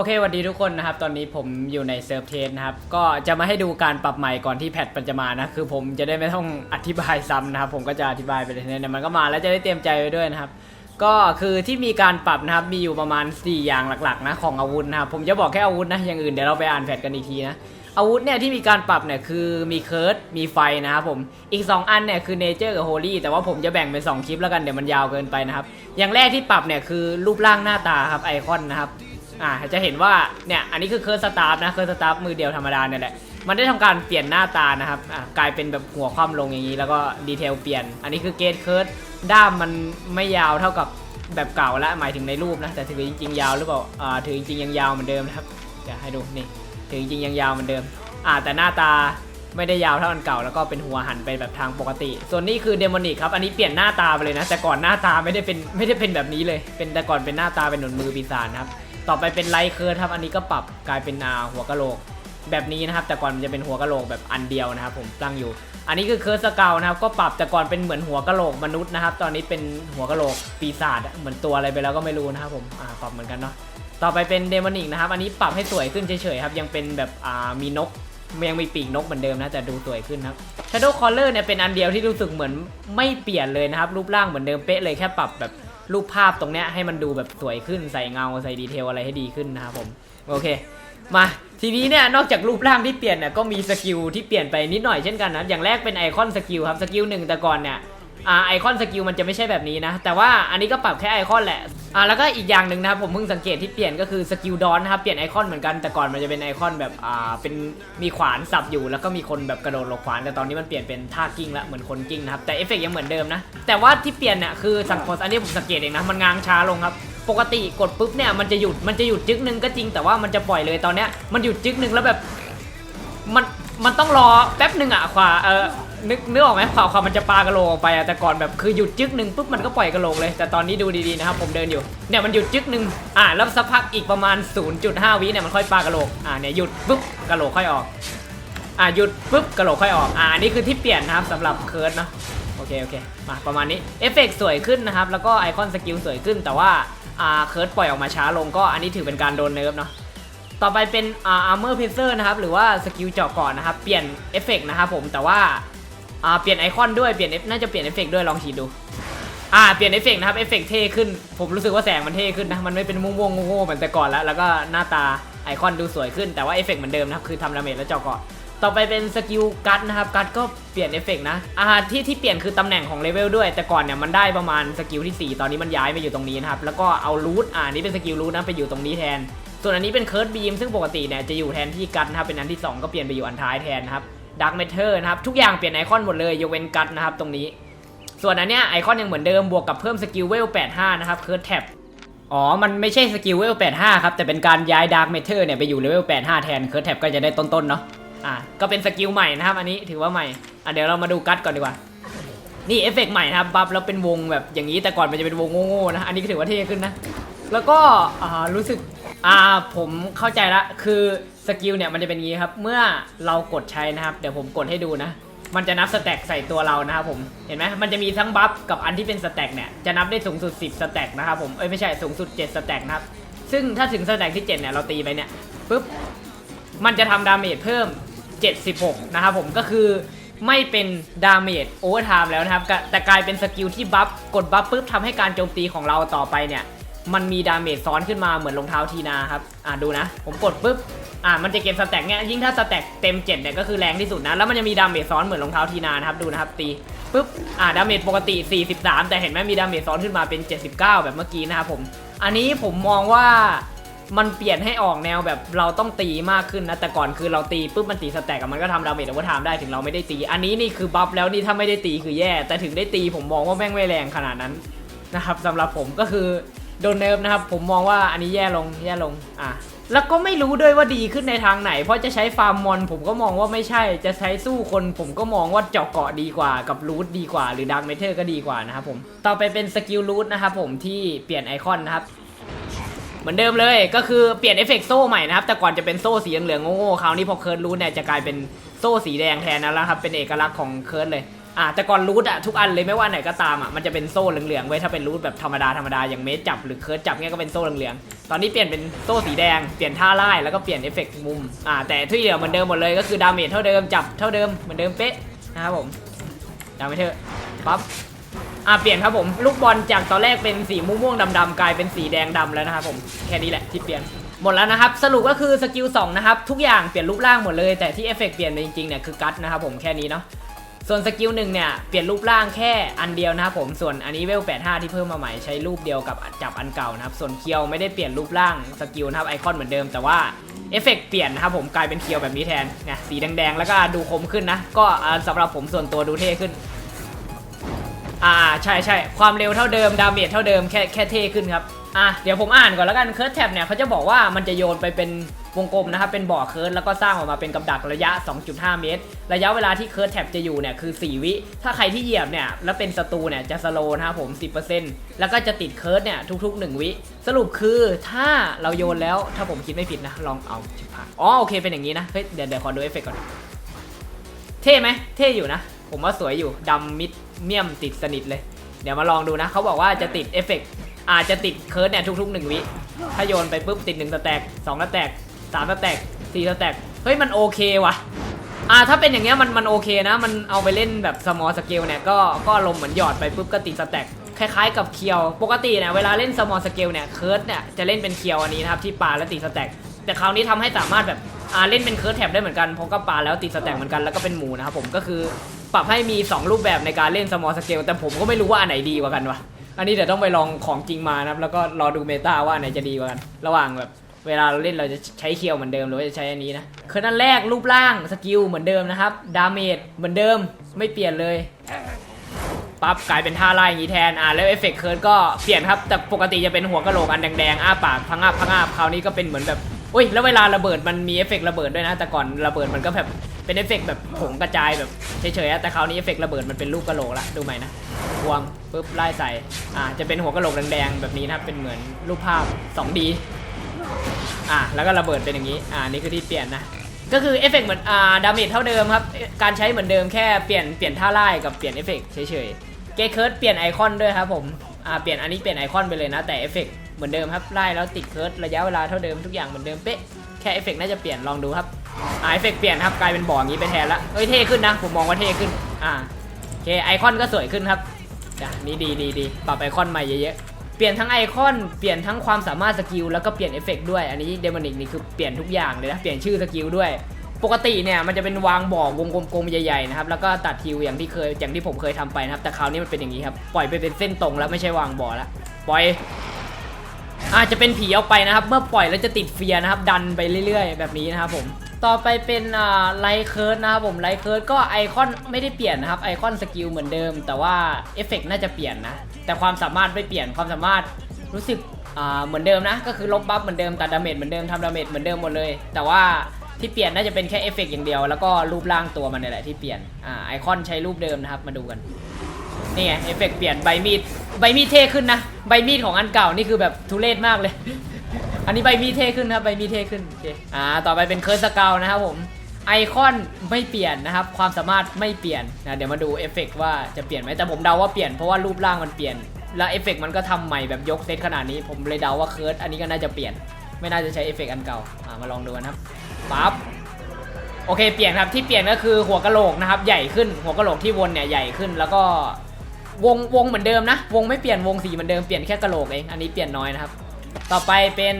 โอเคสวัสดีทุกคนนะครับ ตอนนี้ผมอยู่ในเซิร์ฟเทสนะครับ ก็จะมาให้ดูการปรับใหม่ก่อนที่แพทมันจะมานะ คือผมจะได้ไม่ต้องอธิบายซ้ำนะครับ ผมก็จะอธิบายไปเลยเนี่ยมันก็มาแล้วจะได้เตรียมใจไว้ด้วยนะครับ ก็คือที่มีการปรับนะครับ มีอยู่ประมาณ 4 อย่างหลักๆนะของอาวุธนะครับ ผมจะบอกแค่อาวุธนะ อย่างอื่นเดี๋ยวเราไปอ่านแพทกันอีกทีนะ อาวุธเนี่ยที่มีการปรับเนี่ยคือมีเคิร์ด มีไฟนะครับผม อีก 2 อันเนี่ยคือเนเจอร์กับโฮลี่ แต่ว่าผมจะแบ่งเป็น2คลิปแล้วกัน เดี๋ยวมันยาวเกินไปนะครับ อย่างแรกที่ปรับเนี่ยคือรูปร่างหน้าตาครับไอคอนนะครับ อ่าจะเห็นว่าเนี่ยอันนี้คือเคิร์สตาร์นะเคิร์สตาร์มือเดียวธรรมดาเนี่ยแหละมันได้ทำการเปลี่ยนหน้าตานะครับอ่ากลายเป็นแบบหัวคว่ำลงอย่างนี้ แล้วก็ดีเทลเปลี่ยน อันนี้คือเกตเคิร์ดด้ามมันไม่ยาวเท่ากับแบบเก่าแล้วหมายถึงในรูปนะแต่ถือจริงๆยาวหรือเปล่าอ่าถือจริงๆยังยาวเหมือนเดิมนะครับเดี๋ยวให้ดูนี่ถือจริงๆยังยาวเหมือนเดิมอ่าแต่หน้าตาไม่ได้ยาวเท่าอันเก่าแล้วก็เป็นหัวหันไปแบบทางปกติ ส่วนนี้คือเดมอนิกครับ อันนี้เปลี่ยนหน้าตาไปเลยนะ แต่ก่อนหน้าตาไม่ได้เป็นไม่ได้เป็นแบบนี้เลย เป็นแต่ก่อนเป็นหน้าตาเป็นหนุนมือปีศาจนะครับ ต่อไปเป็นไลท์เคิร์ครับอันนี้ก็ปรับกลายเป็นอาหัวกะโหลกแบบนี้นะครับ แต่ก่อนมันจะเป็นหัวกะโหลกแบบอันเดียวนะครับ ผมตั้งอยู่ อันนี้คือเคิร์สเกลนะครับ ก็ปรับแต่ก่อนเป็นเหมือนหัวกะโหลกมนุษย์นะครับ ตอนนี้เป็นหัวกะโหลกปีศาจเหมือนตัวอะไรไปแล้วก็ไม่รู้นะครับผมอ่าปรับเหมือนกันเนาะต่อไปเป็นเดมอนิกนะครับ อันนี้ปรับให้สวยขึ้นเฉยๆครับ ยังเป็นแบบอ่ามีนกยังมีปีกนกเหมือนเดิมนะแต่ดูสวยขึ้นครับ Shadow Collar เนี่ยเป็นอันเดียวที่รู้สึกเหมือนไม่เปลี่ยนเลยนะครับ รูปร่างเหมือนเดิมเป๊ะเลยแค่ปรับแบบ รูปภาพตรงเนี้ยให้มันดูแบบสวยขึ้นใส่เงาใส่ดีเทลอะไรให้ดีขึ้นนะครับผมโอเค มาทีนี้เนี่ยนอกจากรูปร่างที่เปลี่ยนเนี่ยก็มีสกิลที่เปลี่ยนไปนิดหน่อยเช่นกันนะอย่างแรกเป็นไอคอนสกิลครับสกิลหนึ่งแต่ก่อนเนี่ย อ่าไอคอนสกิลมันจะไม่ใช่แบบนี้นะ แต่ว่าอันนี้ก็ปรับแค่ไอคอนแหละอ่าแล้วก็อีกอย่างหนึ่งนะครับผมเพิ่งสังเกตที่เปลี่ยนก็คือสกิลดอนนะครับเปลี่ยนไอคอนเหมือนกันแต่ก่อนมันจะเป็นไอคอนแบบอ่าเป็นมีขวานสับอยู่ แล้วก็มีคนแบบกระโดดหลบขวานแต่ตอนนี้มันเปลี่ยนเป็นท่ากิ้งละเหมือนคนกิ้งนะครับแต่เอฟเฟกต์ยังเหมือนเดิมนะแต่ว่าที่เปลี่ยนเนี่ยคือสังเกตอันนี้ผมสังเกตเองนะมันง้างช้าลงครับปกติกดปุ๊บเนี่ยมันจะหยุดมันจะหยุดจึ๊กนึงก็จริงแต่ว่ามันจะปล่อยเลยตอนเนี้ยมันหยุดจึ๊กนึงแล้วแบบมันมันต้องรอแป๊บหนึ่งอะขวาเออ นึกนึกออกไหมขวาวขวาวมันจะปากระโหลกออกไปอะแต่ก่อนแบบคือหยุดจึ๊กหนึ่งปุ๊บมันก็ปล่อยกระโหลกเลย แต่ตอนนี้ดูดีๆนะครับผมเดินอยู่เนี่ยมันหยุดจึ๊กหนึ่งอ่าแล้วสักพักอีกประมาณ 0.5วิเนี่ยมันค่อยปากระโหลกอ่าเนี่ยหยุดปุ๊บกระโหลกค่อยออกอ่าหยุดปุ๊บกระโหลกค่อยออกอ่าอันนี้คือที่เปลี่ยนนะครับสำหรับเคิร์ดเนาะโอเคโอเคมาประมาณนี้เอฟเฟกต์สวยขึ้นนะครับแล้วก็ไอคอนสกิลสวยขึ้น แต่ว่าอ่าเคิร์ดปล่อยออกมาช้าลงก็อันนี้ถือเป็นการโดนเนิร์ฟเนาะต่อไปเป็นอ่า armor piercer นะครับหรือว่าสกิลเจาะก่อนนะครับเปลี่ยนเอฟเฟกนะครับผมแต่ว่า อ่าเปลี่ยนไอคอนด้วยเปลี่ยน F- น่าจะเปลี่ยนเอฟเฟกต์ด้วยลองฉีดดู อ่าเปลี่ยนเอฟเฟกต์นะครับเอฟเฟกต์เท่ขึ้น ผมรู้สึกว่าแสงมันเท่ขึ้นนะมันไม่เป็นม่วงๆโง่ๆเหมือนแต่ก่อนแล้ว แล้วก็หน้าตาไอคอนดูสวยขึ้นแต่ว่าเอฟเฟกต์เหมือนเดิมนะครับคือทำดาเมจแล้วเจาะเกาะต่อไปเป็นสกิลกัดนะครับกัดก็เปลี่ยนเอฟเฟกต์นะอ่าที่ที่เปลี่ยนคือตำแหน่งของเลเวลด้วย แต่ก่อนเนี่ยมันได้ประมาณสกิลที่ 4 ตอนนี้มันย้ายมาอยู่ตรงนี้นะครับ แล้วก็เอารูทอ่านี่เป็นสกิลรูทนะไปอยู่ตรงนี้แทน ส่วนอันนี้เป็นเคิร์ดบีมซึ่งปกติเนี่ยจะอยู่แทนที่กัดนะครับเป็นอันที่ 2 ก็เปลี่ยนไปอยู่อันท้ายแทนนะครับ ดักเมเทอร์นะครับ ทุกอย่างเปลี่ยนไอคอนหมดเลยยกเว้นกัดนะครับตรงนี้ ส่วนอันเนี้ยไอคอนยังเหมือนเดิมบวกกับเพิ่มสกิลเวล 85 นะครับเคิร์ดแท็บอ๋อ มันไม่ใช่สกิลเวล 85 ครับ แต่เป็นการย้ายดาร์ m เมเทอร์เนี่ยไปอยู่เลเวล 85 แทนเคิร์ดแท็บก็จะได้ต้นๆเนาะอะก็เป็นสกิลใหม่นะครับ อันนี้ถือว่าใหม่อะเดี๋ยวเรามาดูกัดก่อนดีกว่า นี่เอฟเฟกต์ใหม่นะครับบัฟแล้วเป็นวงแบบอย่างนี้แต่ก่อนมันจะเป็นวงโง่ๆนะอันนี้ก็ถือว่าเท่ขึ้นนะแล้วก็อ่ารู้สึกอ่าผมเข้าใจละคือ สกิลเนี่ยมันจะเป็นงี้ครับ เมื่อเรากดใช้นะครับ เดี๋ยวผมกดให้ดูนะ มันจะนับสแต็กใส่ตัวเรานะครับผม เห็นไหมมันจะมีทั้งบัฟกับอันที่เป็นสแต็กเนี่ย จะนับได้สูงสุด 10 สแต็กนะครับผม เอ้ยไม่ใช่สูงสุด 7 สแต็กนะครับ ซึ่งถ้าถึงสแต็กที่ 7 เนี่ยเราตีไปเนี่ยปุ๊บ มันจะทำดาเมจเพิ่ม 76 นะครับผม ก็คือไม่เป็นดาเมจโอเวอร์ไทม์แล้วนะครับ แต่กลายเป็นสกิลที่บัฟกดบัฟปุ๊บทำให้การโจมตีของเราต่อไปเนี่ย มันมีดาเมจซ้อนขึ้นมาเหมือนรองเท้าทีนาครับ อ่าดูนะ ผมกดปุ๊บ อ่ามันจะเก็บสแต็กเนี่ยยิ่งถ้าสแต็กเต็ม7เนี่ยก็คือแรงที่สุดนะ แล้วมันจะมีดาเมจซ้อนเหมือนรองเท้าทีนานะครับดูนะครับตีปุ๊บอ่าดาเมจปกติ 43 แต่เห็นไหมมีดาเมจซ้อนขึ้นมาเป็น 79 แบบเมื่อกี้นะครับผม อันนี้ผมมองว่ามันเปลี่ยนให้ออกแนวแบบเราต้องตีมากขึ้นนะ แต่ก่อนคือเราตีปุ๊บมันตีสแต็กมันก็ทำดาเมจโอเวอร์ไทม์ได้ถึงเราไม่ได้ตี อันนี้นี่คือบัฟแล้วนี่ถ้าไม่ได้ตีคือแย่ แต่ถึงได้ตีผมมองว่าแม่งไม่แรงขนาดนั้นนะครับสำหรับผมก็คือโดนเนิร์ฟนะครับผมมองว่าอันนี้แย่ลงแย่ลงอะ แล้วก็ไม่รู้ด้วยว่าดีขึ้นในทางไหน เพราะจะใช้ฟาร์มมอน ผมก็มองว่าไม่ใช่ จะใช้สู้คนผมก็มองว่าเจาะเกาะดีกว่ากับรูทดีกว่า หรือดักเมเทอร์ก็ดีกว่านะครับผม ต่อไปเป็นสกิลรูทนะครับผมที่เปลี่ยนไอคอนนะครับ เหมือนเดิมเลยก็คือเปลี่ยนเอฟเฟกต์โซ่ใหม่นะครับ แต่ก่อนจะเป็นโซ่สีเหลืองๆโง่ๆคราวนี้พอเคิร์ดรู้เนี่ยจะกลายเป็นโซ่สีแดงแทนแล้วนะครับ เป็นเอกลักษณ์ของเคิร์ดเลย อ่าแต่ก่อนรูทอะทุกอันเลยไม่ว่าไหนก็ตามอะมันจะเป็นโซ่เหลืองๆไว้ถ้าเป็นรูทแบบธรรมดาธรรมดาอย่างเมสจับหรือเคิร์ดจับเนี่ยก็เป็นโซ่เหลืองๆตอนนี้เปลี่ยนเป็นโซ่สีแดงเปลี่ยนท่าไล่แล้วก็เปลี่ยนเอฟเฟกต์มุมอ่าแต่ที่เหลือเหมือนเดิมหมดเลยก็คือดาเมจเท่าเดิมจับเท่าเดิมเหมือนเดิมเป๊ะนะครับผมจำไว้เถอะปั๊บอ่าเปลี่ยนครับผมลูกบอลจากตอนแรกเป็นสีม่วงๆดำๆกลายเป็นสีแดงดำแล้วนะครับผมแค่นี้แหละที่เปลี่ยนหมดแล้วนะครับสรุปก็คือสกิล2นะครับทุกอย่างเปลี่ยนรูปร่างหมดเลยแต่ที่เอฟเฟกต์เปลี่ยนไปจริงๆเนี่ยคือกัตนะครับผมแค่นี้เนาะ ส่วนสกิลหนึ่งเนี่ยเปลี่ยนรูปร่างแค่อันเดียวนะครับผมส่วนอันนี้เวล 85 ที่เพิ่มมาใหม่ใช้รูปเดียวกับจับอันเก่านะครับส่วนเคียวไม่ได้เปลี่ยนรูปร่างสกิลนะครับไอคอนเหมือนเดิมแต่ว่าเอฟเฟกต์เปลี่ยนนะครับผมกลายเป็นเคียวแบบนี้แทนไงสีแดงๆแล้วก็ดูคมขึ้นนะ ก็อ่าสำหรับผมส่วนตัวดูเท่ขึ้น อ่าใช่ใช่ความเร็วเท่าเดิมดาเมจเท่าเดิมแค่แค่เท่ขึ้นครับอะเดี๋ยวผมอ่านก่อนแล้วกันเคิร์ดแท็บเนี่ยเขาจะบอกว่ามันจะโยนไปเป็น วงกลมนะครับเป็นบ่อเคิร์ดแล้วก็สร้างออกมาเป็นกับดักระยะ 2.5 เมตร ระยะเวลาที่เคิร์ดแท็บจะอยู่เนี่ยคือ 4 วิ ถ้าใครที่เหยียบเนี่ยแล้วเป็นศัตรูเนี่ยจะสโลนะครับผม 10%แล้วก็จะติดเคิร์ดเนี่ยทุก ๆ 1 วิ สรุปคือถ้าเราโยนแล้วถ้าผมคิดไม่ผิดนะลองเอาชิบหายอ๋อโอเคเป็นอย่างนี้นะเฮ้ยเดี๋ยวเดี๋ยวขอดูเอฟเฟกต์ก่อน เท่ไหมเท่อยู่นะ ผมว่าสวยอยู่ดำมิดเมียมติดสนิทเลย เดี๋ยวมาลองดูนะเขาบอกว่าจะติดเอฟเฟกต์อาจจะติดเคิร์ดเนี่ยทุกๆหนึ่งวิถ้าโยนไปปุ๊บติดหนึ่งสแต็กสองสแต็ก สามสแต็กสี่สแต็กเฮ้ยมันโอเควะอ่าถ้าเป็นอย่างเงี้ยมันมันโอเคนะ มันเอาไปเล่นแบบสมอลสเกลเนี่ยก็ก็อารมเหมือนหยอดไปปุ๊บก็ติดสแต็กคล้ายๆกับเคียว ปกติเนี่ยเวลาเล่นสมอลสเกลเนี่ยเคิร์ดเนี่ยจะเล่นเป็นเคียวอันนี้นะครับที่ปาแล้วติดสแต็กแต่คราวนี้ทำให้สามารถแบบอ่าเล่นเป็นเคิร์ดแท็บได้เหมือนกันเพราะก็ปาแล้วติดสแต็กเหมือนกันแล้วก็เป็นหมูนะครับผมก็คือปรับให้มี 2 รูปแบบในการเล่นสมอลสเกลแต่ผมก็ไม่รู้ว่าอันไหนดีกว่ากันวะอันนี้เดี๋ยวต้องไปลองของจริงมานะครับแล้วก็รอดูเมตาว่าไหนจะดีกว่ากัน ระหว่างแบบ เวลาเราเล่นเราจะใช้เคียวเหมือนเดิมหรือว่าจะใช้อันนี้นะคือนั่นแรกรูปร่างสกิลเหมือนเดิมนะครับดาเมจเหมือนเดิมไม่เปลี่ยนเลยปั๊บกลายเป็นท่าไล่อย่างนี้แทนอ่าแล้วเอฟเฟกต์เคิร์ดก็เปลี่ยนครับแต่ปกติจะเป็นหัวกะโหลกอันแดงๆอ้าปากพังอาบพังอาบคราวนี้ก็เป็นเหมือนแบบอุ้ยแล้วเวลาระเบิดมันมีเอฟเฟกต์ระเบิดด้วยนะ แต่ก่อนระเบิดมันก็แบบเป็นเอฟเฟกต์แบบผงกระจายแบบเฉยๆแต่คราวนี้เอฟเฟกต์ระเบิดมันเป็นลูกกะโหลกละดูใหม่นะพวงปุ๊บไล่ใส่อ่าจะเป็นหัวกะโหลกแดงๆแบบนี้นะครับเป็นเหมือนรูปภาพ 2D อ่าแล้วก็ระเบิดเป็นอย่างนี้ อ่านี่คือที่เปลี่ยนนะ ก็คือเอฟเฟกต์เหมือนอ่าดาเมจเท่าเดิมครับ การใช้เหมือนเดิมแค่เปลี่ยนเปลี่ยนท่าไล่กับเปลี่ยนเอฟเฟกต์เฉยๆ เกเคิร์ดเปลี่ยนไอคอนด้วยครับผมอ่าเปลี่ยนอันนี้เปลี่ยนไอคอนไปเลยนะ แต่เอฟเฟกต์เหมือนเดิมครับไล่แล้วติดเคิร์ดระยะเวลาเท่าเดิมทุกอย่างเหมือนเดิมเป๊ะแค่เอฟเฟกต์น่าจะเปลี่ยนลองดูครับอ่าเอฟเฟกต์เปลี่ยนครับกลายเป็นบ่ออย่างนี้ไปแทนละเอ้ยเท่ขึ้นนะผมมองว่าเท่ขึ้นอ่าโอเคไอคอนก็สวยขึ้นครับอะนี่ดีดีดีปรับไอคอนใหม่เยอะๆ เปลี่ยนทั้งไอคอนเปลี่ยนทั้งความสามารถสกิลแล้วก็เปลี่ยนเอฟเฟกต์ด้วย อันนี้เดมอนิกนี่คือเปลี่ยนทุกอย่างเลยนะ เปลี่ยนชื่อสกิลด้วย ปกติเนี่ยมันจะเป็นวางบ่อวงกลมๆใหญ่ๆนะครับแล้วก็ตัดทิวอย่างที่เคยอย่างที่ผมเคยทำไปนะครับแต่คราวนี้มันเป็นอย่างนี้ครับปล่อยไปเป็นเส้นตรงแล้วไม่ใช่วางบ่อแล้วปล่อย อาจจะเป็นผีออกไปนะครับ เมื่อปล่อยแล้วจะติดเฟียนะครับ ดันไปเรื่อย ๆ แบบนี้นะครับผมต่อไปเป็นไลท์เคิร์ดนะครับผมไลท์เคิร์ดก็ไอคอนไม่ได้เปลี่ยนนะครับไอคอนสกิลเหมือนเดิม แต่ว่าเอฟเฟกน่าจะเปลี่ยนนะ แต่ความสามารถไม่เปลี่ยนความสามารถรู้สึกเหมือนเดิมนะ ก็คือลบบัฟเหมือนเดิมตัดดาเมจเหมือนเดิมทำดาเมจเหมือนเดิมหมดเลย แต่ว่าที่เปลี่ยนน่าจะเป็นแค่เอฟเฟกอย่างเดียว แล้วก็รูปร่างตัวมันนี่แหละที่เปลี่ยนอ่าไอคอนใช้รูปเดิมนะครับมาดูกัน นี่ไงเอฟเฟกต์เปลี่ยนใบมีดใบมีดเท่ขึ้นนะใบมีดของอันเก่านี่คือแบบทุเรศมากเลย อันนี้ใบมีดเท่ขึ้นนะครับใบมีดเท่ขึ้นโอเคอ่าต่อไปเป็นเคิร์สสกานะครับผมไอคอนไม่เปลี่ยนนะครับ ความสามารถไม่เปลี่ยนนะเดี๋ยวมาดูเอฟเฟกต์ว่าจะเปลี่ยนไหมแต่ผมเดาว่าเปลี่ยนเพราะว่ารูปร่างมันเปลี่ยน แล้วเอฟเฟกต์มันก็ทำใหม่แบบยกเซตขนาดนี้ ผมเลยเดาว่าเคิร์สอันนี้ก็น่าจะเปลี่ยน ไม่น่าจะใช้เอฟเฟกต์อันเก่าอ่ามาลองดูกันครับปั๊บโอเคเปลี่ยนครับที่เปลี่ยนก็คือหัวกะโหลกนะครับใหญ่ขึ้นหัวกะโหลกที่วนเนี่ยใหญ่ขึ้นแล้วก็ วงวงเหมือนเดิมนะ วงไม่เปลี่ยนวงสีเหมือนเดิมเปลี่ยนแค่กระโหลกเองอันนี้เปลี่ยนน้อยนะครับ ต่อไปเป็น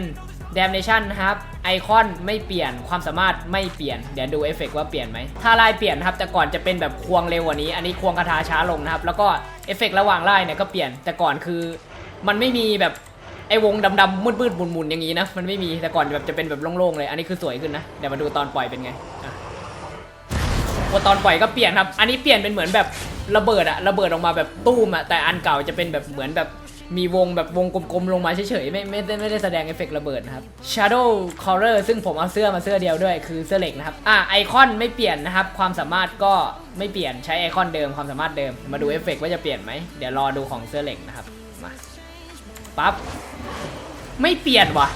Damnation นะครับไอคอนไม่เปลี่ยนความสามารถไม่เปลี่ยน เดี๋ยวดูเอฟเฟกว่าเปลี่ยนไหมถ้าไล่เปลี่ยนครับแต่ก่อนจะเป็นแบบควงเร็วกว่านี้ อันนี้ควงคาถาช้าลงนะครับ แล้วก็เอฟเฟกระหว่างไล่เนี่ยก็เปลี่ยนแต่ก่อนคือ มันไม่มีแบบไอวงดำๆมืดๆหมุนๆอย่างนี้นะมันไม่มีแต่ก่อนแบบจะเป็นแบบโล่งๆเลย อันนี้คือสวยขึ้นนะเดี๋ยวมาดูตอนปล่อยเป็นไง อะพอตอนปล่อยก็เปลี่ยนครับ อันนี้เปลี่ยนเป็นเหมือนแบบระเบิดอะระเบิดออกมาแบบตู้มอะแต่อันเก่าจะเป็นแบบเหมือนแบบมีวงแบบวงกลมๆลงมาเฉยๆไม่ไม่ได้ไม่ได้แสดงเอฟเฟกต์ระเบิดนะครับ Shadow Color ซึ่งผมเอาเสื้อมาเสื้อเดียวด้วยคือเสื้อเหล็กนะครับ อะไอคอนไม่เปลี่ยนนะครับ ความสามารถก็ไม่เปลี่ยนใช้ไอคอนเดิมความสามารถเดิม มาดูเอฟเฟกต์ว่าจะเปลี่ยนไหมเดี๋ยวรอดูของเสื้อเหล็กนะครับ มาปั๊บไม่เปลี่ยนว่ะ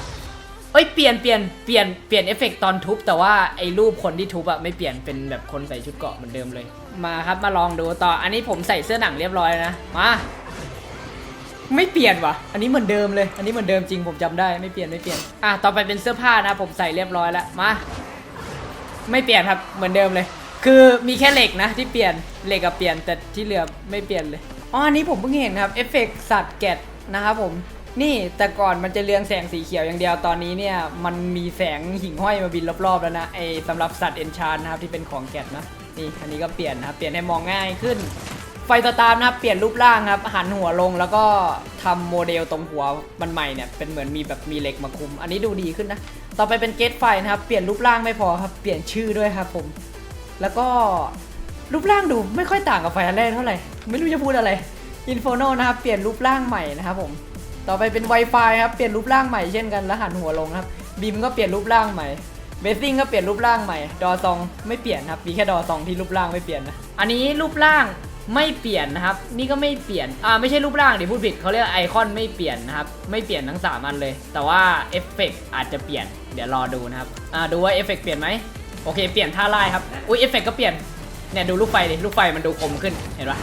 เอ้ยเปลี่ยนเปลี่ยนเปลี่ยนเปลี่ยนเอฟเฟกต์ตอนทุบ แต่ว่าไอ้รูปคนที่ทุบอะไม่เปลี่ยนเป็นแบบคนใส่ชุดเกราะเหมือนเดิมเลย มาครับมาลองดูต่ออันนี้ผมใส่เสื้อหนังเรียบร้อยนะมาไม่เปลี่ยนวะอันนี้เหมือนเดิมเลย อันนี้เหมือนเดิมจริงผมจำได้ไม่เปลี่ยนไม่เปลี่ยนอะต่อไปเป็นเสื้อผ้านะผมใส่เรียบร้อยแล้วมาไม่เปลี่ยนครับเหมือนเดิมเลย คือมีแค่เหล็กนะที่เปลี่ยนเหล็กกับเปลี่ยนแต่ที่เหลือไม่เปลี่ยนเลยอ๋ออันนี้ผมเพิ่งเห็นครับเอฟเฟกต์สัตว์แกะนะครับผม นี่แต่ก่อนมันจะเรืองแสงสีเขียวอย่างเดียวตอนนี้เนี่ยมันมีแสงหิ่งห้อยมาบินรอบๆแล้วนะไอสำหรับสัตว์เอนชานนะครับที่เป็นของแกะนะนี่อันนี้ก็เปลี่ยนนะครับเปลี่ยนให้มองง่ายขึ้น ไฟสตาร์มนะครับเปลี่ยนรูปร่างครับหันหัวลงแล้วก็ทำโมเดลตรงหัวมันใหม่เนี่ยเป็นเหมือนมีแบบมีเหล็กมาคุม อันนี้ดูดีขึ้นนะต่อไปเป็นเกตไฟนะครับเปลี่ยนรูปร่างไม่พอครับเปลี่ยนชื่อด้วยครับผม แล้วก็รูปร่างดูไม่ค่อยต่างกับไฟอันแรกเท่าไหร่ไม่รู้จะพูดอะไรอินโฟโนนะครับเปลี่ยนรูปร่างใหม่นะครับผม ต่อไปเป็น Wi-Fi ครับ เปลี่ยนรูปร่างใหม่เช่นกันแล้วหันหัวลงครับ บิมก็เปลี่ยนรูปร่างใหม่ เบสซิ่งก็เปลี่ยนรูปร่างใหม่ ดอซองไม่เปลี่ยนครับ มีแค่ดอซองที่รูปร่างไม่เปลี่ยนนะ อันนี้รูปร่างไม่เปลี่ยนนะครับ นี่ก็ไม่เปลี่ยน อ่าไม่ใช่รูปร่างดิพูดผิดเขาเรียกไอคอนไม่เปลี่ยนนะครับ ไม่เปลี่ยนทั้งสามอันเลย แต่ว่าเอฟเฟกอาจจะเปลี่ยน เดี๋ยวรอดูนะครับ อ่าดูว่าเอฟเฟกเปลี่ยนไหมโอเค เปลี่ยนท่าไล่ครับ อุ้ยเอฟเฟกก็เปลี่ยน เนี่ยดูลูกไฟดิลูกไฟมันดูคมขึ้น เห็นปะ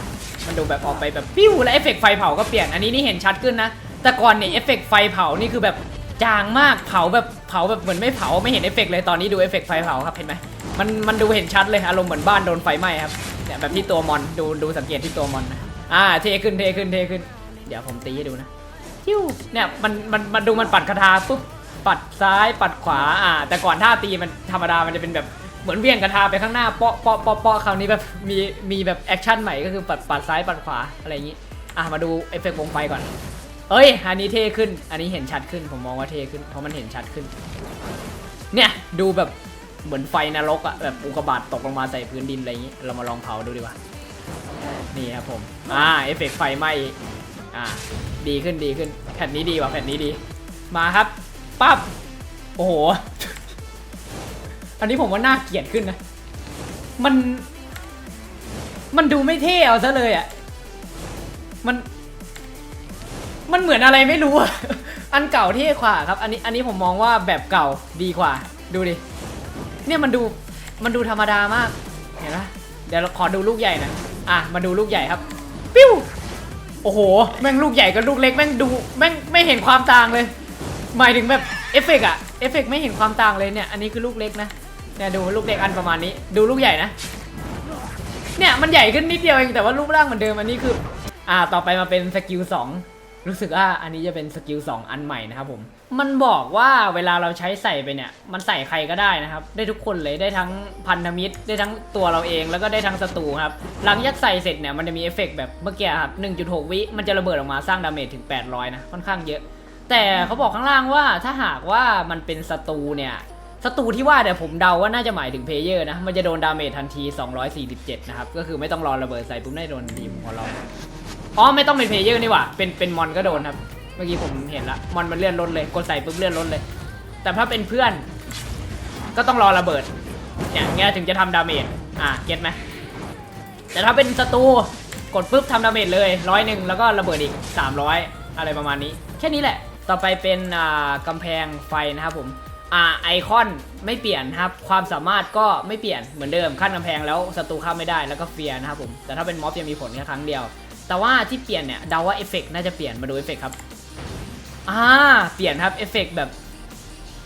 มันดูแบบออกไปแบบปิ้วและเอฟเฟกไฟเผาก็เปลี่ยน อันนี้นี่เห็นชัดขึ้นนะ แต่ก่อนเนี่ยเอฟเฟกต์ไฟเผานี่คือแบบจางมากเผาแบบเผาแบบเหมือนไม่เผาไม่เห็นเอฟเฟกต์เลยตอนนี้ดูเอฟเฟกต์ไฟเผาครับเห็นไหมมันมันดูเห็นชัดเลยอารมณ์เหมือนบ้านโดนไฟไหม้ครับเนี่ยแบบที่ตัวมอนดูดูสังเกตที่ตัวมอนนะอ่าเทขึ้นเทขึ้นเทขึ้น เดี๋ยวผมตีให้ดูนะทิวเนี่ยมันมันมันดูมันปัดคาถาปุ๊บปัดซ้ายปัดขวาอ่า แต่ก่อนท่าตีมันธรรมดามันจะเป็นแบบเหมือนเวียงกระทาไปข้างหน้าเปาะเปาะเปาะเปาะคราวนี้แบบมีมีแบบแอคชั่นใหม่ก็คือปัดปัดซ้ายปัดขวาอะไรอย่างนี้ อะมาดูเอฟเฟกต์วงไฟก่อน เอ้ย อันนี้เท่ขึ้น อันนี้เห็นชัดขึ้น ผมมองว่าเท่ขึ้น เพราะมันเห็นชัดขึ้น เนี่ย ดูแบบเหมือนไฟนรกอะแบบอุกกาบาตตกลงมาใส่พื้นดินอะไรอย่างนี้ เรามาลองเผาดูดีกว่า นี่ครับผม อ่า เอฟเฟกต์ไฟไหม้ อ่า ดีขึ้นดีขึ้น แผ่นนี้ดีกว่าแผ่นนี้ดี มาครับ ปั๊บ โอ้โห อันนี้ผมว่าน่าเกลียดขึ้นนะ มัน มันดูไม่เท่เอาซะเลยอะมัน มันเหมือนอะไรไม่รู้อะอันเก่าเท่กว่าครับ อันนี้อันนี้ผมมองว่าแบบเก่าดีกว่า ดูดิ เนี่ยมันดูมันดูธรรมดามาก เห็นปะเดี๋ยวขอดูลูกใหญ่หนะอะมาดูลูกใหญ่ครับ ปิ้ว โอ้โห แม่งลูกใหญ่กับลูกเล็กแม่งดูแม่งไม่เห็นความต่างเลย หมายถึงแบบเอฟเฟกต์อะเอฟเฟกต์ไม่เห็นความต่างเลยเนี่ย อันนี้คือลูกเล็กนะ เนี่ยดูลูกเล็กอันประมาณนี้ ดูลูกใหญ่นะ เนี่ยมันใหญ่ขึ้นนิดเดียวเองแต่ว่ารูปร่างเหมือนเดิมอันนี้คือ อ่าต่อไปมาเป็นสกิล2 รู้สึกว่าอันนี้จะเป็นสกิล2อันใหม่นะครับผม มันบอกว่าเวลาเราใช้ใส่ไปเนี่ย มันใส่ใครก็ได้นะครับ ได้ทุกคนเลย ได้ทั้งพันธมิตร ได้ทั้งตัวเราเอง แล้วก็ได้ทั้งศัตรูครับ หลังจากใส่เสร็จเนี่ย มันจะมีเอฟเฟกต์แบบเมื่อกี้ครับ 1.6 วิ มันจะระเบิดออกมาสร้างดาเมจถึง 800 นะ ค่อนข้างเยอะ แต่เขาบอกข้างล่างว่าถ้าหากว่ามันเป็นศัตรูเนี่ยศัตรูที่ว่าเนี่ยผมเดาว่าน่าจะหมายถึงเพลเยอร์นะ มันจะโดนดาเมจทันที 247 นะครับ ก็คือไม่ต้องรอระเบิดใส่ปุ๊บได้โดนทีมของเรา อ๋อไม่ต้องเป็นเพลเยอร์นี่หว่า เป็นเป็นมอนก็โดนครับ เมื่อกี้ผมเห็นละ มอนมันเลื่อนลดเลย กดใส่ปุ๊บเลื่อนลดเลย แต่ถ้าเป็นเพื่อน ก็ต้องรอระเบิด เนี่ยเงี้ยถึงจะทำดาเมจ อะเก็ตไหมแต่ถ้าเป็นศัตรูกดปุ๊บทำดาเมจเลยร้อยหนึ่งแล้วก็ระเบิดอีก 300 อะไรประมาณนี้ แค่นี้แหละ ต่อไปเป็นอ่ากำแพงไฟนะครับผมอ่าไอคอนไม่เปลี่ยนครับ ความสามารถก็ไม่เปลี่ยนเหมือนเดิมขั้นกำแพงแล้วศัตรูเข้าไม่ได้แล้วก็เฟียนะครับผม แต่ถ้าเป็นม็อบจะมีผลแค่ครั้งเดียว แต่ว่าที่เปลี่ยนเนี่ยเดาว่าเอฟเฟกน่าจะเปลี่ยนมาดูเอฟเฟกครับอ่าเปลี่ยนครับเอฟเฟกแบบ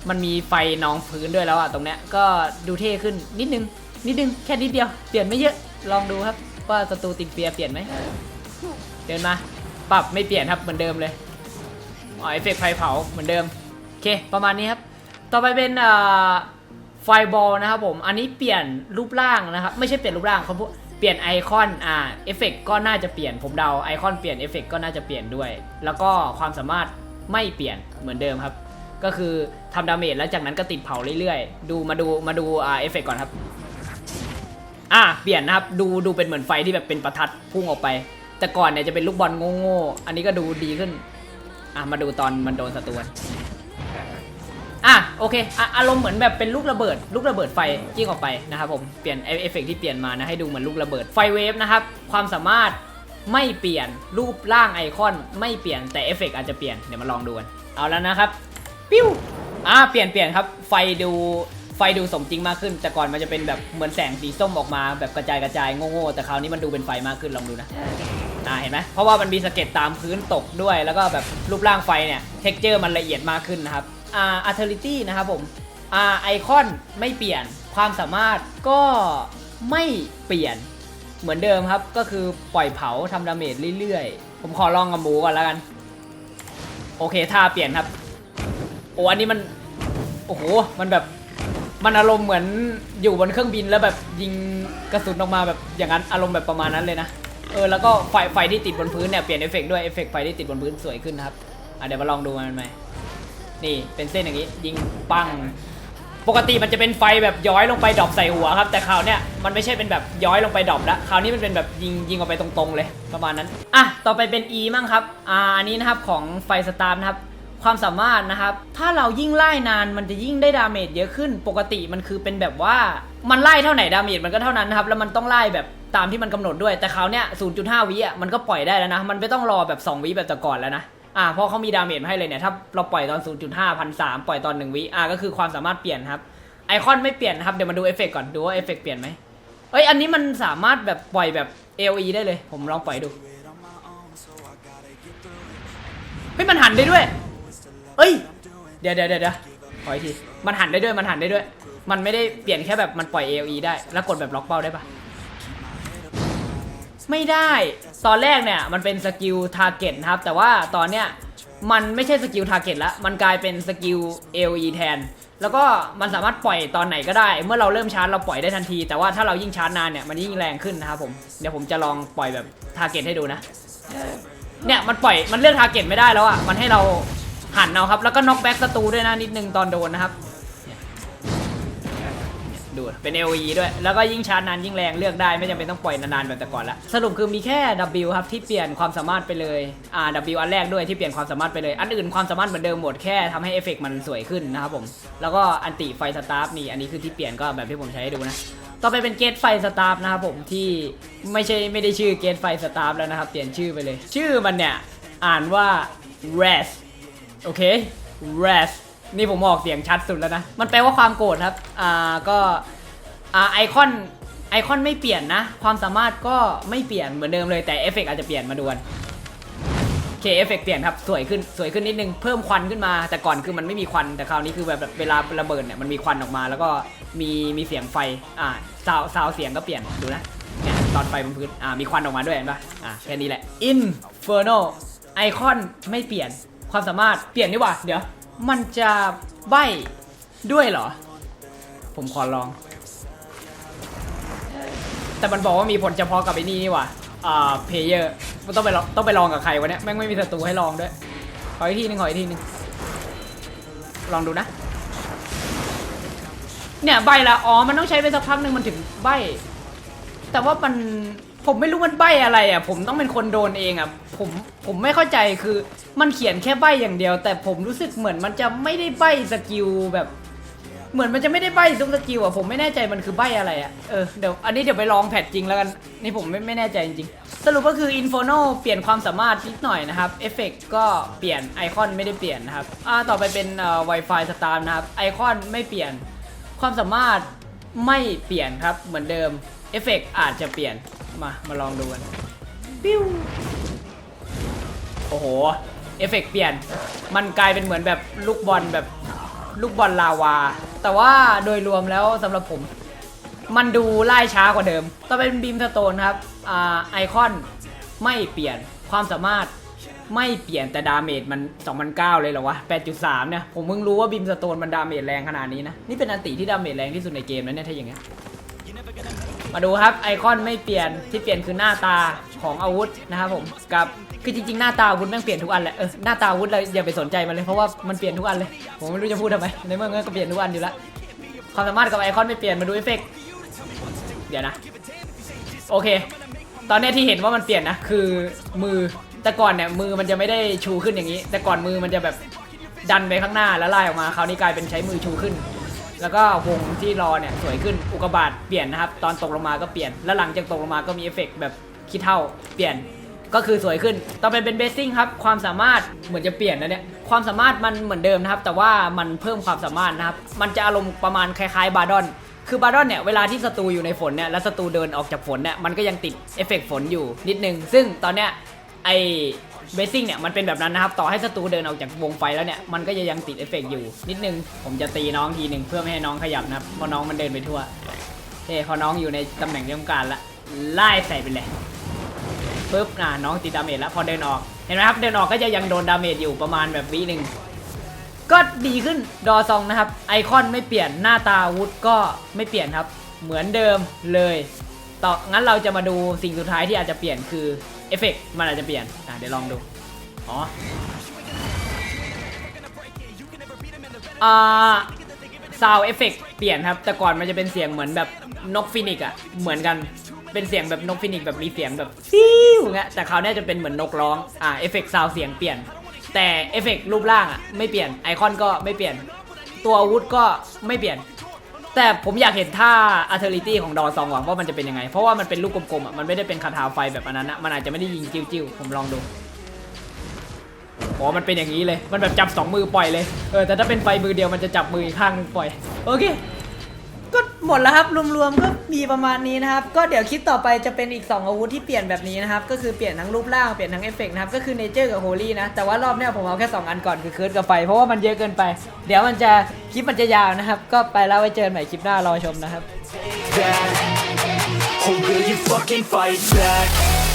มันมีไฟนองพื้นด้วยแล้วอะตรงเนี้ยก็ดูเท่ขึ้นนิดนึง นิดนึงแค่นิดเดียวเปลี่ยนไม่เยอะลองดูครับว่าศัตรูติดเฟียเปลี่ยนไหมเดินมาปรับไม่เปลี่ยนครับเหมือนเดิมเลยอ๋อเอฟเฟกต์ไฟเผาเหมือนเดิมโอเคประมาณนี้ครับ ต่อไปเป็นไฟบอลนะครับผมอันนี้เปลี่ยนรูปร่างนะครับไม่ใช่เปลี่ยนรูปร่างเขาพูด เปลี่ยนไอคอนอ่าเอฟเฟกก็น่าจะเปลี่ยนผมเดาไอคอนเปลี่ยนเอฟเฟกก็น่าจะเปลี่ยนด้วย แล้วก็ความสามารถไม่เปลี่ยนเหมือนเดิมครับ ก็คือทำดาเมจแล้วจากนั้นก็ติดเผาเรื่อยๆ ดูมาดูมาดูอ่าเอฟเฟกก่อนครับอะเปลี่ยนนะครับดูดูเป็นเหมือนไฟที่แบบเป็นประทัดพุ่งออกไป แต่ก่อนเนี่ยจะเป็นลูกบอลโง่ๆอันนี้ก็ดูดีขึ้นอะมาดูตอนมันโดนศัตรู อะโอเคอารมณ์เหมือนแบบเป็นลูกระเบิด ลูกระเบิดไฟจิ้งออกไปนะครับผมเปลี่ยนเอฟเฟกที่เปลี่ยนมานะให้ดูเหมือนลูกระเบิดไฟเวฟนะครับความสามารถไม่เปลี่ยนรูปร่างไอคอนไม่เปลี่ยนแต่เอฟเฟกอาจจะเปลี่ยนเดี๋ยวมาลองดูกันเอาแล้วนะครับปิ้วอ่าเปลี่ยนเปลี่ยนครับไฟดูไฟไฟดูสมจริงมากขึ้น แต่ก่อนมันจะเป็นแบบเหมือนแสงสีส้มออกมาแบบกระจายกระจายโง่ๆแต่คราวนี้มันดูเป็นไฟมากขึ้นลองดูนะอ่าเห็นไหมเพราะว่ามันมีสะเก็ดตามพื้นตกด้วย แล้วก็แบบรูปร่างไฟเนี่ยเท็กเจอร์มันละเอียดมากขึ้นนะครับ อ่าอัลเทอริตี้นะครับผมอ่าไอคอนไม่เปลี่ยนความสามารถก็ไม่เปลี่ยนเหมือนเดิมครับ ก็คือปล่อยเผาทำดาเมจเรื่อยๆ ผมขอลองกับหมูก่อนแล้วกัน โอเคท่าเปลี่ยนครับ โอ้อันนี้มัน โอ้โห มันแบบมันอารมณ์เหมือนอยู่บนเครื่องบินแล้วแบบยิงกระสุนออกมาแบบอย่างนั้นอารมณ์แบบประมาณนั้นเลยนะ เออแล้วก็ไฟไฟที่ติดบนพื้นเนี่ยเปลี่ยนเอฟเฟกต์ด้วยเอฟเฟกต์ไฟที่ติดบนพื้นสวยขึ้นนะครับอะเดี๋ยวมาลองดูมันไหม นี่เป็นเส้นอย่างนี้ยิงปัง ปกติมันจะเป็นไฟแบบย้อยลงไปดรอปใส่หัวครับ แต่คราวเนี้ยมันไม่ใช่เป็นแบบย้อยลงไปดรอปแล้วคราวนี้มันเป็นแบบยิงยิงออกไปตรงๆเลยประมาณนั้นอะต่อไปเป็น E มั่งครับอ่าอันนี้นะครับของไฟสตาร์นะครับความสามารถนะครับ ถ้าเรายิ่งไล่นานมันจะยิ่งได้ดาเมจเยอะขึ้น ปกติมันคือเป็นแบบว่ามันไล่เท่าไหนดาเมจมันก็เท่านั้นนะครับ แล้วมันต้องไล่แบบตามที่มันกำหนดด้วย แต่คราวเนี้ย0.5วิอะมันก็ปล่อยได้แล้วนะ มันไม่ต้องรอแบบ 2วิแบบแต่ก่อนแล้วนะ อ่าเพราะเขามีดาเมจมาให้เลยเนี่ยถ้าเราปล่อยตอน 0.5พันสปล่อยตอน1วิอ่าก็คือความสามารถเปลี่ยนครับไอคอนไม่เปลี่ยนนะครับเดี๋ยวมาดูเอฟเฟกต์ก่อนดูว่าเอฟเฟกต์เปลี่ยนไหมเอ้ยอันนี้มันสามารถแบบปล่อยแบบ AOE ได้เลย ผมลองปล่อยดูเฮ้ยมันหันได้ด้วยเอ้ยเดี๋ยวเดี๋ยวเดี๋ยวเดี๋ยวขออีกทีมันหันได้ด้วยมันหันได้ด้วย มันไม่ได้เปลี่ยนแค่แบบมันปล่อย AOE ได้แล้วกดแบบล็อกเป้าได้ปะ ไม่ได้ ตอนแรกเนี่ยมันเป็นสกิลทาร์เก็ตนะครับ แต่ว่าตอนเนี้ยมันไม่ใช่สกิลทาร์เก็ตแล้ว มันกลายเป็นสกิล AOE แทน แล้วก็มันสามารถปล่อยตอนไหนก็ได้ เมื่อเราเริ่มชาร์จเราปล่อยได้ทันที แต่ว่าถ้าเรายิ่งชาร์จนานเนี่ยมันยิ่งแรงขึ้นนะครับผม เดี๋ยวผมจะลองปล่อยแบบทาร์เก็ตให้ดูนะ เนี่ยมันปล่อยมันเลือกทาร์เก็ตไม่ได้แล้วอะ มันให้เราหันเอาครับ แล้วก็น็อกแบ็กศัตรูด้วยนะนิดนึงตอนโดนนะครับ ดูเป็น LE ด้วย แล้วก็ยิ่งชาร์จนานยิ่งแรงเลือกได้ไม่จำเป็นต้องปล่อยนานๆแบบแต่ก่อนละสรุปคือมีแค่ W ครับที่เปลี่ยนความสามารถไปเลยอ่า W อันแรกด้วยที่เปลี่ยนความสามารถไปเลย อันอื่นความสามารถเหมือนเดิมหมดแค่ทำให้เอฟเฟกต์มันสวยขึ้นนะครับผมแล้วก็อันติไฟสตาร์ฟนี่อันนี้คือที่เปลี่ยนก็แบบที่ผมใช้ให้ดูนะต่อไปเป็นเกตไฟสตาร์ฟนะครับผมที่ไม่ใช่ไม่ได้ชื่อเกตไฟสตาร์ฟแล้วนะครับ เปลี่ยนชื่อไปเลย ชื่อมันเนี่ย อ่านว่า res โอเค res นี่ผมออกเสียงชัดสุดแล้วนะ มันแปลว่าความโกรธครับ อ่า ก็ อ่าไอคอนไอคอนไม่เปลี่ยนนะ ความสามารถก็ไม่เปลี่ยนเหมือนเดิมเลยแต่เอฟเฟกต์อาจจะเปลี่ยนมาดวนโอเคเอฟเฟกต์เปลี่ยนครับสวยขึ้นสวยขึ้นนิดนึงเพิ่มควันขึ้นมา แต่ก่อนคือมันไม่มีควันแต่คราวนี้คือแบบเวลาระเบิดเนี่ยมันมีควันออกมา แล้วก็มีมีเสียงไฟอ่าซาวซาวเสียงก็เปลี่ยนดูนะเนี่ยตอนไฟบนพื้นอ่ามีควันออกมาด้วยเห็นปะอ่าแค่นี้แหละ Inferno ไอคอนไม่เปลี่ยนความสามารถเปลี่ยนนี่หว่าเดี๋ยว มันจะใบ้ด้วยเหรอ ผมขอลอง แต่มันบอกว่ามีผลเฉพาะกับไอ้นี่นี่หว่าอ่าเพเยอร์ต้องไปลองต้องไปลองกับใครวะเนี่ยแม่งไม่มีศัตรูให้ลองด้วย ขออีกทีนึงขออีกทีนึงลองดูนะ เนี่ยใบละอ๋อมันต้องใช้ไปสักพักหนึ่งมันถึงใบ แต่ว่ามันผมไม่รู้มันใบอะไรอะ ผมต้องเป็นคนโดนเองอะผมผมไม่เข้าใจคือมันเขียนแค่ใบอย่างเดียว แต่ผมรู้สึกเหมือนมันจะไม่ได้ใบสกิลแบบ เหมือนมันจะไม่ได้ใบทุกสกิลอะผมไม่แน่ใจมันคือใบอะไรอะเออเดี๋ยวอันนี้เดี๋ยวไปลองแพทจริงแล้วกันนี่ผมไม่ไม่แน่ใจจริงสรุปก็คือ Inferno เปลี่ยนความสามารถนิดหน่อยนะครับเอฟเฟกก็เปลี่ยนไอคอนไม่ได้เปลี่ยนนะครับอ่าต่อไปเป็นเอ่อ Wi-Fi Star นะครับไอคอนไม่เปลี่ยนความสามารถไม่เปลี่ยนครับเหมือนเดิมเอฟเฟกอาจจะเปลี่ยนมามาลองดูกันปิ้วโอ้โหเอฟเฟกต์เปลี่ยน มันกลายเป็นเหมือนแบบลูกบอลแบบ ลูกบอลลาวา แต่ว่าโดยรวมแล้วสำหรับผม มันดูไล่ช้ากว่าเดิมต่อเป็นบีมสโตนครับอ่าไอคอนไม่เปลี่ยนความสามารถไม่เปลี่ยนแต่ดาเมจมัน 2009 เลยเหรอวะ 8.3 เนี่ย ผมเพิ่งรู้ว่าบีมสโตนมันดาเมจแรงขนาดนี้นะ นี่เป็นอันติที่ดาเมจแรงที่สุดในเกมนะเนี่ย ถ้าอย่างเงี้ย มาดูครับไอคอนไม่เปลี่ยนที่เปลี่ยนคือหน้าตาของอาวุธนะครับผมกับคือจริงๆหน้าตาอาวุธแม่งเปลี่ยนทุกอันแหละเออหน้าตาอาวุธเราอย่าไปสนใจมันเลยเพราะว่ามันเปลี่ยนทุกอันเลยผมไม่รู้จะพูดทำไมในเมื่อมันก็เปลี่ยนทุกอันอยู่แล้วความสามารถกับไอคอนไม่เปลี่ยนมาดูเอฟเฟกต์เดี๋ยวนะโอเค ตอนนี้ที่เห็นว่ามันเปลี่ยนนะคือมือแต่ก่อนเนี่ยมือมันจะไม่ได้ชูขึ้นอย่างนี้ แต่ก่อนมือมันจะแบบดันไปข้างหน้าแล้วไล่ออกมาคราวนี้กลายเป็นใช้มือชูขึ้น แล้วก็วงที่รอเนี่ยสวยขึ้นอุกกาบาตเปลี่ยนนะครับ ตอนตกลงมาก็เปลี่ยน แล้วหลังจากตกลงมาก็มีเอฟเฟกต์แบบคิดเท่าเปลี่ยนก็คือสวยขึ้น ต่อไปเป็นเบสซิ่งครับ ความสามารถเหมือนจะเปลี่ยนนะเนี่ย ความสามารถมันเหมือนเดิมนะครับ แต่ว่ามันเพิ่มความสามารถนะครับ มันจะอารมณ์ประมาณคล้ายๆบาดอน คือบาดอนเนี่ย เวลาที่ศัตรูอยู่ในฝนเนี่ย แล้วศัตรูเดินออกจากฝนเนี่ย มันก็ยังติดเอฟเฟกต์ฝนอยู่นิดนึง ซึ่งตอนเนี้ยไอ เบสซิ่งเนี่ยมันเป็นแบบนั้นนะครับ ต่อให้ศัตรูเดินออกจากวงไฟแล้วเนี่ย มันก็จะยังติดเอฟเฟกต์อยู่ นิดนึง ผมจะตีน้องทีหนึ่งเพื่อไม่ให้น้องขยับนะครับเพราะน้องมันเดินไปทั่วเฮ้พอน้องอยู่ในตำแหน่งที่ต้องการละไล่ใส่ไปเลยปุ๊บนะน้องติดดาเมจแล้วพอเดินออก เห็นไหมครับเดินออกก็จะยังโดนดาเมจอยู่ประมาณแบบวิหนึ่งก็ดีขึ้นดอซองนะครับ ไอคอนไม่เปลี่ยนหน้าตาอาวุธก็ไม่เปลี่ยนครับ เหมือนเดิมเลย ต่องั้นเราจะมาดูสิ่งสุดท้ายที่อาจจะเปลี่ยนคือ เอฟเฟกมันอาจจะเปลี่ยน อะเดี๋ยวลองดู อ๋ออ่าซาวเอฟเฟกเปลี่ยนครับ แต่ก่อนมันจะเป็นเสียงเหมือนแบบนกฟินิกอะเหมือนกันเป็นเสียงแบบนกฟินิกแบบมีเสียงแบบฟิวเงี้ยแต่คราวนี้จะเป็นเหมือนนกร้อง อ่าเอฟเฟกต์ซาวเสียงเปลี่ยน แต่เอฟเฟกต์รูปร่างอะไม่เปลี่ยนไอคอนก็ไม่เปลี่ยน ตัวอาวุธก็ไม่เปลี่ยน แต่ผมอยากเห็นท่าอัลเทอริตี้ของดอซองหวังว่ามันจะเป็นยังไง เพราะว่ามันเป็นลูกกลมๆอะ มันไม่ได้เป็นคาถาไฟแบบอันนั้นนะมันอาจจะไม่ได้ยิงจิ้วๆ ผมลองดูอ๋อมันเป็นอย่างนี้เลย มันแบบจับสองมือปล่อยเลย เออ แต่ถ้าเป็นไฟมือเดียวมันจะจับมืออีกข้างปล่อย โอเคก็ หมดแล้วครับรวมๆก็มีประมาณนี้นะครับ ก็เดี๋ยวคลิปต่อไปจะเป็นอีก 2 อาวุธที่เปลี่ยนแบบนี้นะครับ ก็คือเปลี่ยนทั้งรูปร่างเปลี่ยนทั้งเอฟเฟกต์นะครับ ก็คือเนเจอร์กับโฮลี่นะ แต่ว่ารอบเนี้ยผมเอาแค่ 2 อันก่อนคือเคิร์ดกับไฟ เพราะว่ามันเยอะเกินไป เดี๋ยวมันจะคลิปมันจะยาวนะครับ ก็ไปแล้วไว้เจอกันใหม่คลิปหน้ารอชมนะครับ that? Or will you fucking fight back?